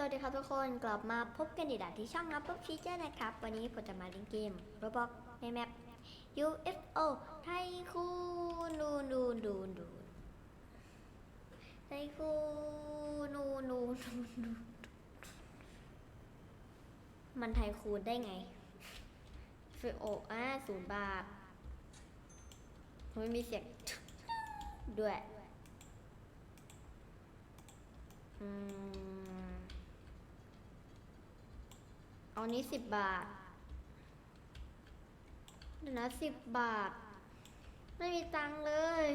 สวัสดีครับทุกคนกลับมาพบกันอีกแล้วที่ช่องนับปุ๊บฟีเจอร์นะครับ วันนี้ผมจะมาเล่นเกม Roblox ในแมป UFO ไทคูนูนูนูนูไทคูนูนูนูนูมันไทคูนได้ไงฟิโออ่าศูนย์บาทไม่มีเสียงด้วยอืม เอานี้สิบบาทเดี๋ยวนะสิบบาท ไม่มีตังค์เลย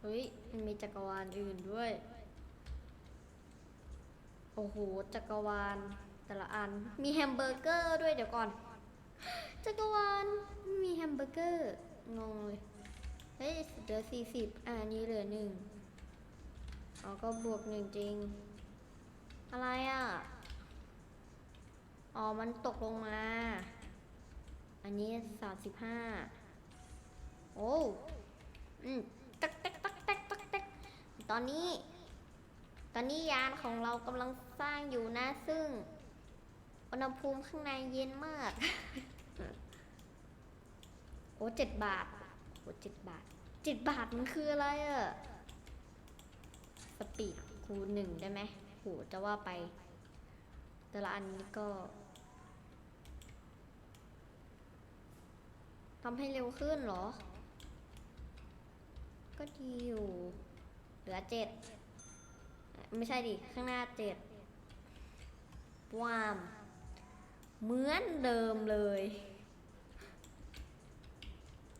เฮ้ย มันมีจักรวาลอื่นด้วย โอ้โห จักรวาลแต่ละอัน มีแฮมเบอร์เกอร์ด้วยเดี๋ยวก่อน จักรวาล มีแฮมเบอร์เกอร์ งงเลย เฮ้ยเหลือสี่สิบอ่านี้เหลือหนึ่งอ๋อก็บวกหนึ่งจริง อะไรอะ อ๋อ มันตกลงมา อันนี้สามสิบห้า โอ้อืมตักตักตักตักตักตักตอนนี้ ตอนนี้ยานของเรากำลังสร้างอยู่นะ ซึ่ง อุณหภูมิข้างในเย็นมาก โอ้เจ็ดบาท โอ้เจ็ดบาทเจ็ดบาทมันคืออะไรอะสปีดคูณหนึ่งได้ไหม หจะว่าไป แต่ละอันนี้ก็ทำให้เร็วขึ้นเหรอ ก็ดีอยู่ เหลือเจ็ด ไม่ใช่ดิ ข้างหน้าเจ็ดวามเหมือนเดิมเลย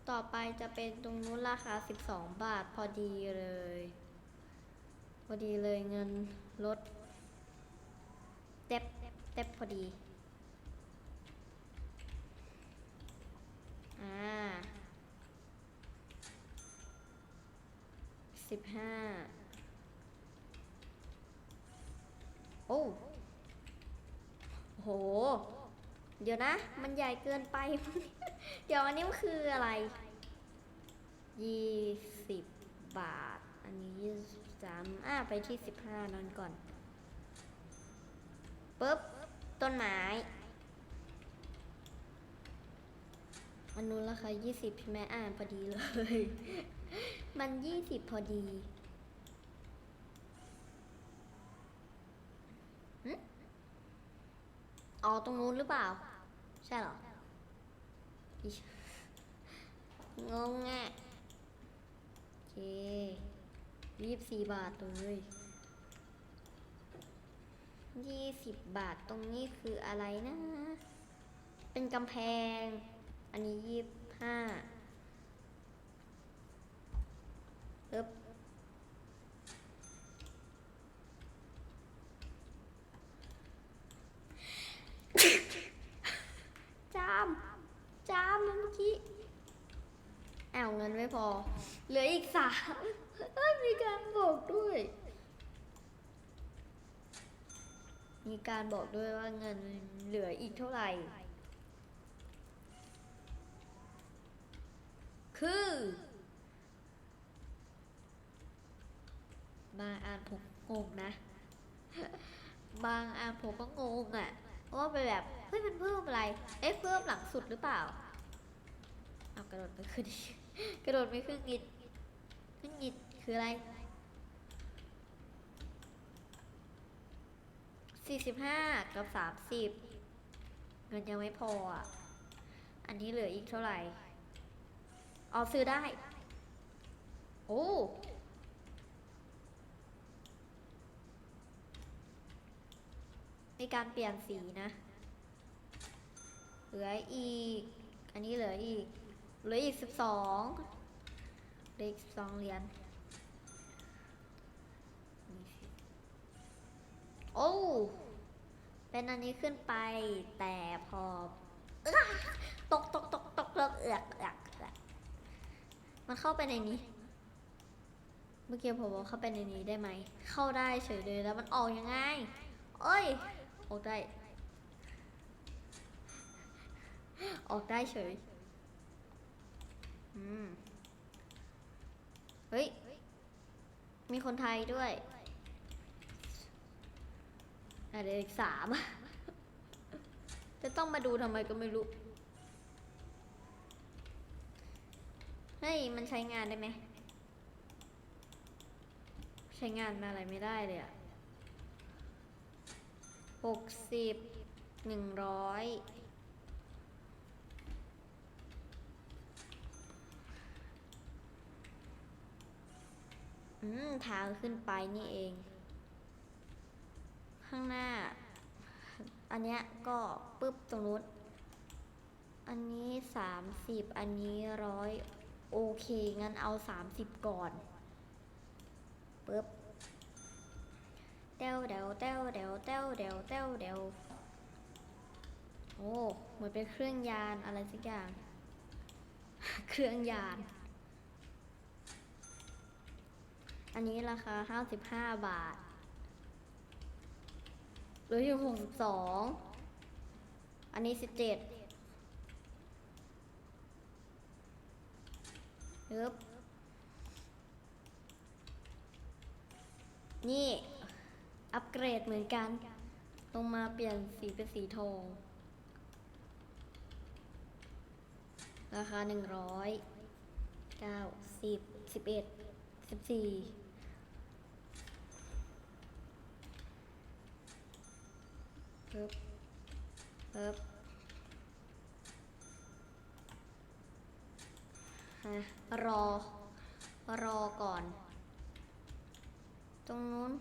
ต่อไปจะเป็นตรงนู้นราคา 12 บาทพอดีเลย พอดีเลยเงิน ลดเต็บเต็บพอดี อ่าสิบห้าโอ้โห เดี๋ยวนะ มันใหญ่เกินไป เดี๋ยวอันนี้มันคืออะไรยี่สิบบาทามอ่าไปที่สิบห้านอนก่อนปุ๊บ ต้นไม้ อันนู้นราคสิบใช่ไหมอ่านพอดีเลย มันยี่สิบพอดีอ๋อ ตรงนู้นหรือเปล่า ใช่หรองงอะโอเค ยี่สิบสี่บาทเลยยี่สิบบาทตรงนี้คืออะไรนะ เป็นกำแพง อันนี้ยี่สิบห้าปึ๊บจาม จามเมื่อกี้อ้าวเงินไม่พอ เหลืออีกสาม มีการบอกด้วย มีการบอกด้วยว่าเงินเหลืออีกเท่าไหร่ คือ บางอ่านผมงงนะ บางอ่านผมก็งงอะเพราะว่าไปแบบ เฮ้ยมันเพิ่มอะไร เอ๊ะเพิ่มหลังสุดหรือเปล่า เอากระโดดไปขึ้นกกระโดดไม่ขึ้นงิดขึ้นงิด คืออะไรสี่สิบห้ากับสามสิบเงินยังไม่พออะ อันนี้เหลืออีกเท่าไหร่เอซื้อได้ โอ้มีการเปลี่ยนสีนะ เหลืออีก อันนี้เหลืออีก เหลืออีกสิบสองเหลืออีกสองเหรียญ โอ้เป็นอันนี้ขึ้นไปแต่พอตกตกตกตกเลือกเอือกเอือกมันเข้าไปในนี้ เมื่อกี้ผมบอกเข้าไปในนี้ได้ไหม เข้าได้เฉยเลยแล้วมันออกยังไง เอ้ย ออกได้ ออกได้เฉย อืม เฮ้ย มีคนไทยด้วย อะเดี๋ยวอีกสาม จะต้องมาดูทำไมก็ไม่รู้ เฮ้ย มันใช้งานได้ไหม ใช้งานมาอะไรไม่ได้เลยอะหกสิบหนึ่งร้อยอืม ทางขึ้นไปนี่เอง ข้างหน้า อันเนี้ยก็ปุ๊บตรงนู้น อันนี้สามสิบอันนี้ร้อยโอเค งั้นเอาสามสิบก่อนปุ๊บเต้วเดวเต้วเดวเต้วเดวเต้วเดวโอ้เหมือนเป็นเครื่องยานอะไรสักอย่าง เครื่องยาน อันนี้ราคาห้าสิบห้าบาท เหลืออยู่หกสิบสอง อันนี้สิบเจ็ดปึ๊บนี่ อัปเกรดเหมือนกัน ลงมาเปลี่ยนสีเป็นสีทอง ราคาหนึ่งร้อยเก้าสิบสิบเอ็ดสิบสี่ ปึ๊บปึ๊บรอ รอก่อน ตรงนู้น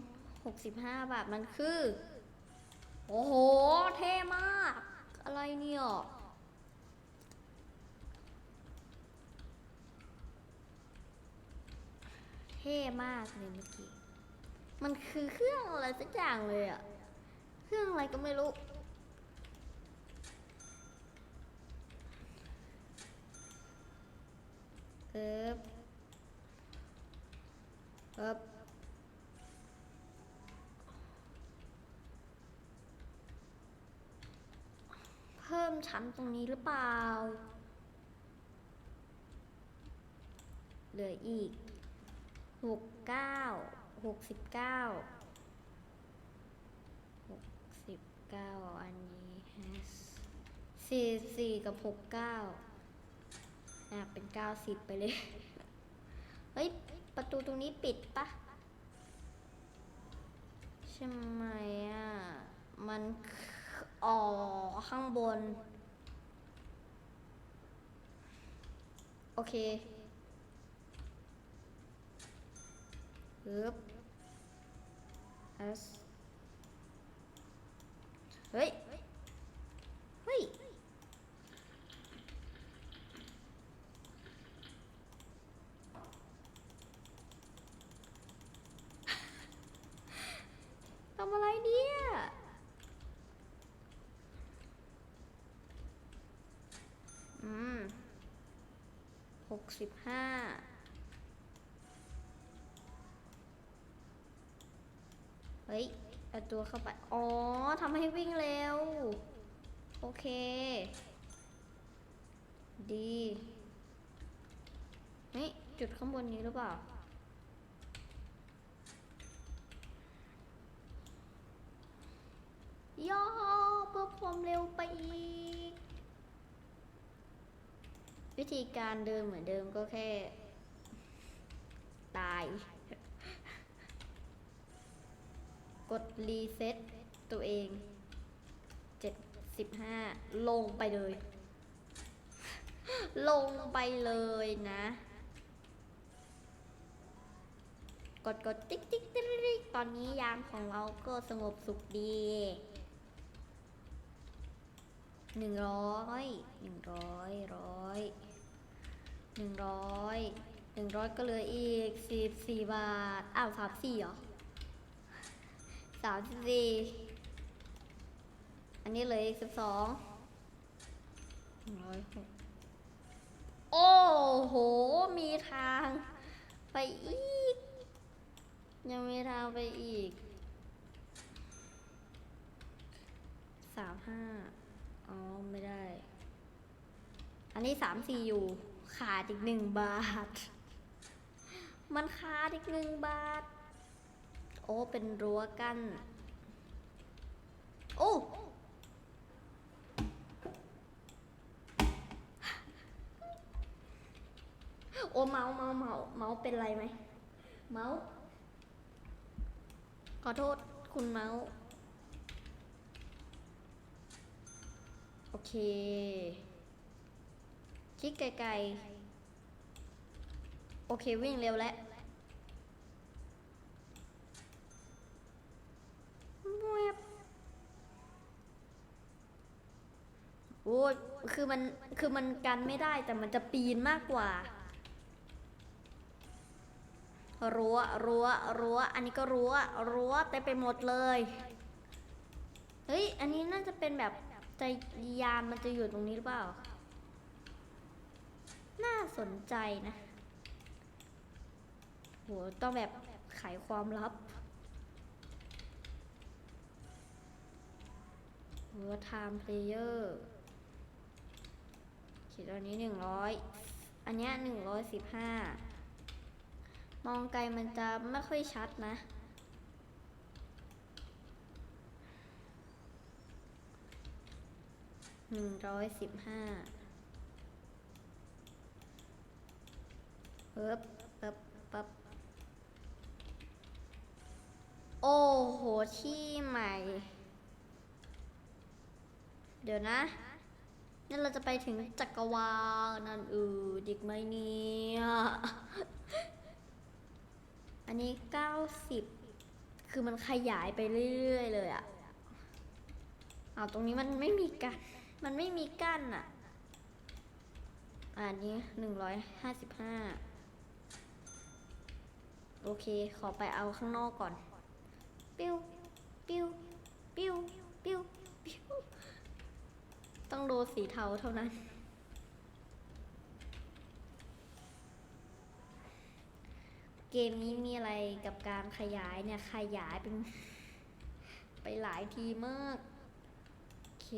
หกสิบห้าบาท มันคือ โอ้โห เท่มาก อะไรเนี่ยเท่มากเลยเมื่อกี้ มันคือเครื่องอะไรสักอย่างเลยอะ รื่องอะไรก็ไม่รู้ เอ๊บเอ๊บเพิ่มชั้นตรงนี้หรือเปล่า เหลืออีกหกเก้าหกสิบเก้า หกสิบ เก้าอันนี้สี่สี่กับหกเก้าอะเป็นเก้าสิบไปเลย เฮ้ย ประตูตรงนี้ปิดปะใช่ไหมอะ มันอ๋อข้างบน โอเคปึ๊บ S เฮ้ย เฮ้ย ทำอะไรเนี่ย อืมหกสิบห้าเฮ้ย เอาตัวเข้าไป อ๋อทำให้วิ่งเร็ว โอเค ดีนี่จุดข้างบนนี้หรือเปล่า ย่อเพื่อความเร็วไปอีก วิธีการเดินเหมือนเดิมก็แค่ ตาย ก ดรีเซ็ตตัวเอง75ลงไปเลย ลงไปเลยนะ กดกดติ๊กติ๊กติ๊กติ๊กตอนนี้ยามของเราก็สงบสุขดีหนึ่งร้อยหนึ่งร้อยร้อยหนึ่งร้อยหนึ่งร้อยก็เหลืออีกสิบสี่บาท อ้าวสามสี่เหรอ สามสิบสี่อันนี้เหลืออีกสิบสองหนึ่งร้อยหกโอ้โห มีทางไปอีก ยังมีทางไปอีกสามห้าอ๋อ ไม่ได้ อันนี้สามสี่อยู่ ขาดอีกหนึ่งบาท มันขาดอีกหนึ่งบาท โอ้ เป็นรั้วกัน้น โอ้ โอ้ เมาเมาเมาเมาเป็นไรไหม เมาขอโทษคุณเมาโอเค คลิกไกลๆ โอเควิ่งเร็วแล้ว บโอ้ยคือมัน คือมันกันไม่ได้แต่มันจะปีนมากกว่า รั้ว รั้ว รั้ว อันนี้ก็รั้ว รั้วเต็มไปหมดเลย เฮ้ย อันนี้น่าจะเป็นแบบใจยานมันจะอยู่ตรงนี้หรือเปล่า น่าสนใจนะโหต้องแบบไขความลับ โห time player ขีดอันนี้หนึ่งร้อยอันเนี้ยหนึ่งร้อยสิบห้ามองไกลมันจะไม่ค่อยชัดนะ หนึ่งร้อยสิบห้าเอ๊บปั๊บปั๊บโอ้โห ที่ใหม่ เดี๋ยวนะนี่เราจะไปถึงจักรวาลนั่นเออดิกไหมเนี่ยอันนี้90คือมันขยายไปเรื่อยๆเลยอะอ้าวตรงนี้มันไม่มีกันมันไม่มีกั้นอะอันนี้หนึ่งร้อยห้าสิบห้าโอเค ขอไปเอาข้างนอกก่อน ปิ้วปิ้วปิ้วปิ้วปิ้ว ต้องดูสีเทาเท่านั้น เกมนี้มีอะไรกับการขยายเนี่ย ขยายเป็น ไปหลายทีมากโอเค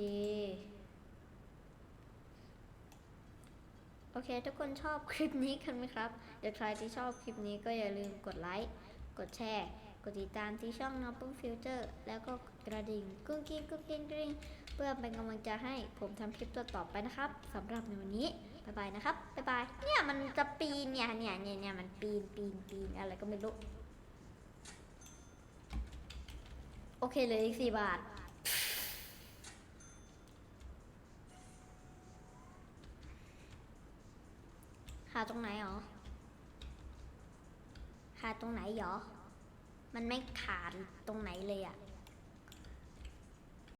โอเค ทุกคนชอบคลิปนี้กันไหมครับเดี๋ยวใครที่ชอบคลิปนี้ก็อย่าลืมกดไลค์ กดแชร์ กดติดตามที่ช่อง n o p p l e Future แล้วก็กระดิ่งกุ้งกิ้งกุ้งกิ้งกริ๊งเพื่อเป็นกำลังใจให้ผมทำคลิปตัวต่อไปนะครับสำหรับในวันนี้บ๊ายบายนะครับบ๊ายบายเนี่ยมันจะปีนเนี่ยเนี่ยเนี่ยเนี่ยมันปีนปีนปีนอะไรก็ไม่รู้โอเคเลยอีกสี่บาทหาตรงไหนหรอหาตรงไหนหรอ มันไม่ขาดตรงไหนเลยอะ